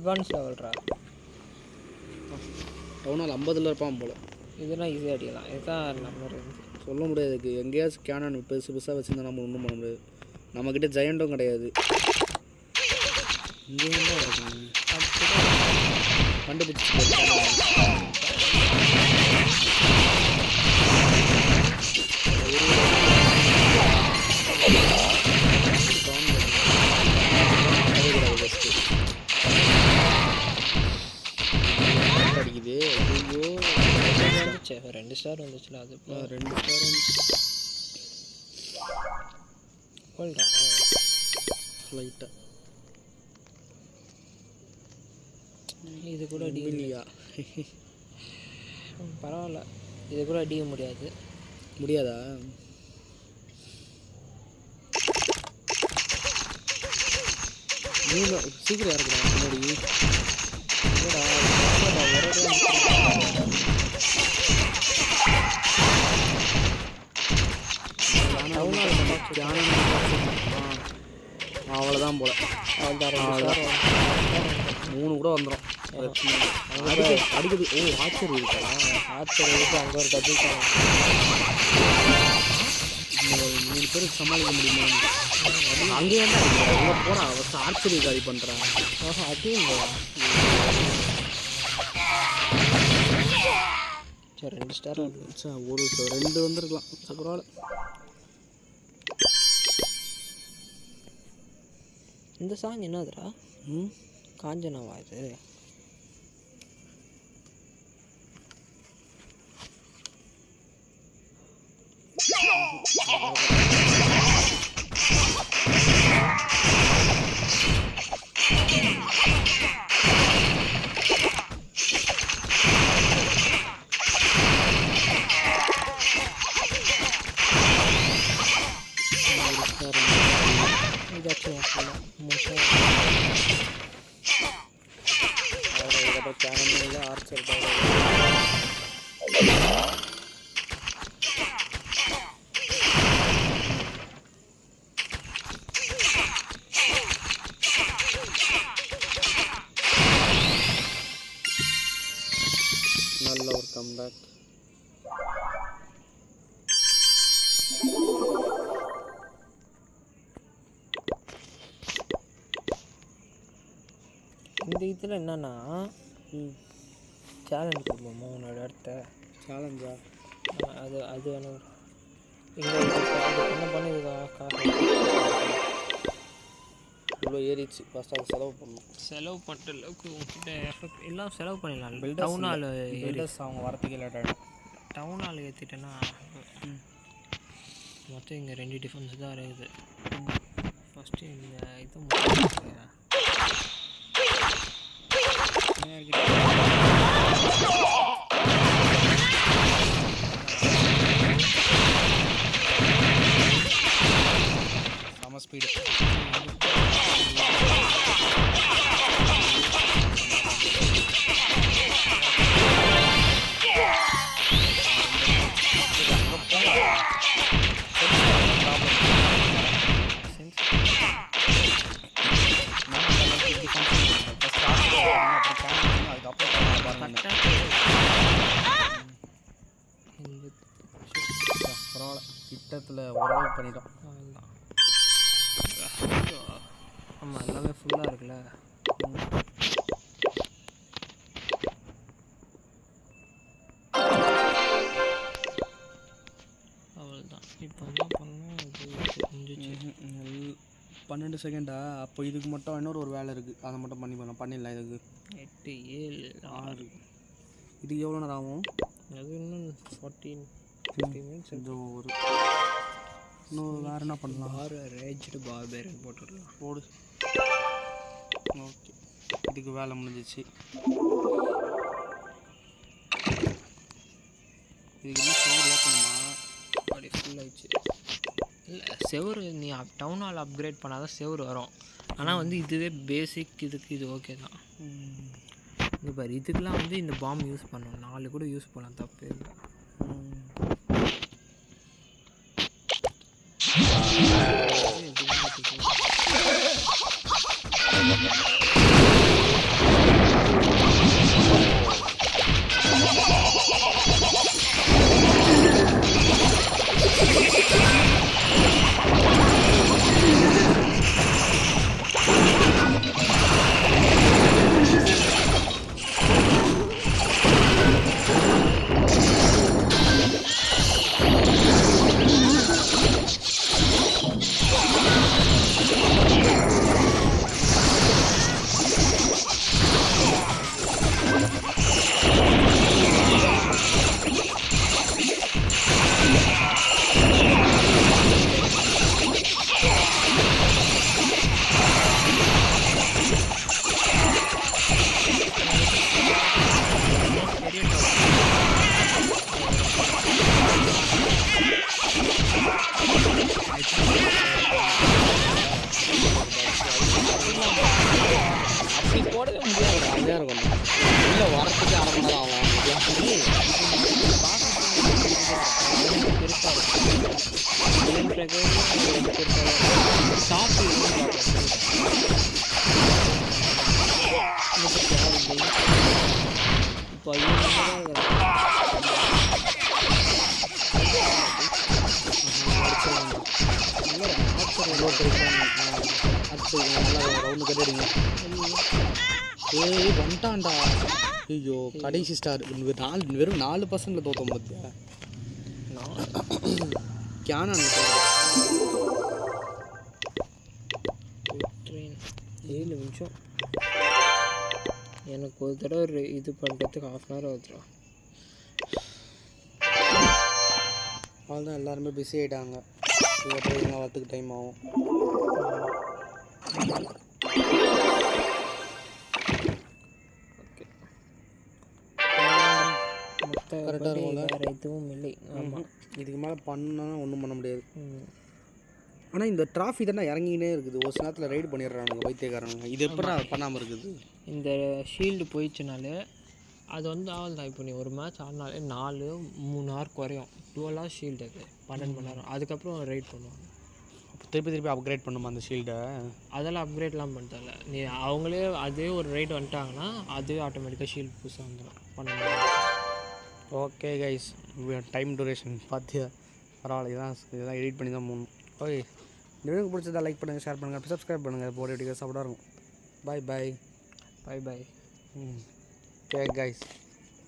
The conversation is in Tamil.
அட்வான்ஸ் லெவல்ரா டவுனால் ஐம்பதுல இருப்பான் போல. இதெல்லாம் ஈஸியாக அடிக்கலாம். இதுதான் நம்ம சொல்ல முடியாது இதுக்கு. எங்கேயாச்சும் கேனான் பெருசு பெருசாக வச்சுருந்தா நம்ம ஒன்றும் பண்ண முடியாது. நம்மக்கிட்ட ஜெயண்டும் கிடையாது. இங்கே கண்டுபிடிச்சி ரெண்டு ஸ்டார் வந்துச்சுல அது ரெண்டு ஸ்டார் வந்துச்சு. லைட்டாக இது கூட அடி இல்லையா பரவாயில்ல. இது கூட அடிக்க முடியாது. முடியாதா? சீக்கிரம் இறக்குறா முன்னாடி. அவ்வளோதான் போல. அவ்வளோதான் star வந்து- மூணு கூட வந்துடும் அடிக்குது ஓ ஆச்சரியம் இருக்கா. ஆச்சரியம் இருக்கு அங்கே ஒரு டபுள் மூணு பேருக்கு சமாளிக்க முடியுமா? அங்கேயே தான் அங்கே போடா அவன் ஆச்சரிய காரி பண்ணுறான் இல்லையா? சரி ரெண்டு ஸ்டார் வந்து சா ஒரு ரெண்டு வந்திருக்கலாம். சரி, பரவாயில்ல. இந்த சாங் என்னதுடா? ம்? காஞ்சனாவா இது? இதாச்சும் ஓகேல மூணு star. அவ்வளோ இதுக்கப்புறம் கேனன் இல்லை இந்த இதில் என்னன்னா ம் சேலஞ்ச் கொடுப்போமா உன்னோட இடத்த சேலஞ்சா அது அது வேணும். இங்கே இது இது பண்ண பண்ண இது காசு. இவ்வளோ ஏறிச்சு ஃபஸ்ட் அதை செலவு பண்ணணும். செலவு பண்ணுற அளவுக்கு உங்ககிட்ட எஃபெக்ட் எல்லாம் செலவு பண்ணிடலாம். டவுன் ஹால் பில்டர்ஸ் அவங்க வரத்துக்கு லேட் ஆகிடும் டவுன் ஹால் ஏற்றிட்டேன்னா மொத்தம் இங்கே ரெண்டு டிஃபரன்ஸ் தான் இருக்குது. ஃபஸ்ட்டு இந்த இது ஸ்பீடு இந்த பரவாயில்ல கிட்டத்தில் ஓரளவுக்கு பண்ணிட்டோம். ஆமாம் எல்லாமே ஃபுல்லாக இருக்குல்ல. அவ்வளோதான் இப்போ என்ன பண்ணணும்? பன்னெண்டு செகண்டா அப்போ இதுக்கு மட்டும் இன்னொரு ஒரு வேலை இருக்குது அதை மட்டும் பண்ணி பண்ண பண்ணிடலாம் இதுக்கு. எட்டு ஏழு ஆறு. இதுக்கு எவ்வளோ நேரம் ஆகும்? அது இன்னும் ஃபார்ட்டீன் ஃபிஃப்டி மினிட்ஸ் ஒரு இன்னும் வேறு என்ன பண்ணலாம்? பார் ரேஜ்டு பார்பேரன் போட்டுடலாம். போடு. ஓகே. இதுக்கு வேலை முடிஞ்சிச்சு. இதுக்கு இன்னும் சோறு ஏற்றணுமா அப்படி ஃபுல் ஆயிடுச்சு. இல்லை செவரு நீ டவுன் ஹால் அப்கிரேட் பண்ணால் தான் செவரு வரும். ஆனால் வந்து இதுவே பேசிக் இதுக்கு இது ஓகே தான். இங்கே பாரு இதுக்கெலாம் வந்து இந்த பாம் யூஸ் பண்ணணும். நாலு கூட யூஸ் பண்ணலாம் தப்பு இல்லை. Ayun, பெருசாக இருக்கும் இதன் பிரகாரம் இப்போ நல்லா ஏய் வந்துட்டான்டா ஐயோ கடைசி ஸ்டார் நாலு வெறும் நாலு பர்சன்ட்ல தோத்தோம் பார்த்தியா கேனான் ட்ரெயின் ஏழு நிமிஷம். எனக்கு ஒரு தடவை ஒரு இது பண்ணுறதுக்கு ஹாஃப் அன் ஹவர் ஆகுதுடா. அவ்வளோதான் எல்லாருமே பிஸி ஆகிட்டாங்க இதுக்கப்புறம் இவங்க வரத்துக்கு டைம் ஆகும். வேறு எதுவும் இல்லை. ஆமாம் இதுக்கு மேலே பண்ணா ஒன்றும் பண்ண முடியாது. ஆனால் இந்த டிராஃபி தானே இறங்கினே இருக்குது. ஒரு சில நேரத்தில் ரைடு பண்ணிடுறானுங்க வைத்தியக்காரனுங்க இது எப்படி பண்ணாமல் இருக்குது? இந்த ஷீல்டு போயிடுச்சுனாலே அது வந்து ஆகுது இப்போ நீ ஒரு மேட்ச் ஆடினாலே நாலு மூணு ஹவர் குறையும். டுவெல் ஹவர்ஸ் ஷீல்டு அது. பன்னெண்டு மணி நேரம். அதுக்கப்புறம் ரைட் பண்ணுவாங்க. அப்போ திருப்பி திருப்பி அப்கிரேட் பண்ணுமா அந்த ஷீல்டை அதெல்லாம் அப்கிரேட்லாம் பண்ணுறதில்ல நீ அவங்களே அதே ஒரு ரைட் வந்துட்டாங்கன்னா அதுவே ஆட்டோமேட்டிக்காக ஷீல்டு புதுசாக வந்துடும் பண்ண ஓகே கைஸ் டைம் டூரேஷன் பார்த்தியா? பரவாயில்ல இதான் இதெல்லாம் எடிட் பண்ணி தான் போகணும் ஓகே இந்த வீடியோ பிடிச்சதா லைக் பண்ணுங்கள் ஷேர் பண்ணுங்கள் சப்ஸ்கிரைப் பண்ணுங்கள் போட வீடியோ சாப்பிட இருக்கும். Bye bye bye bye okay guys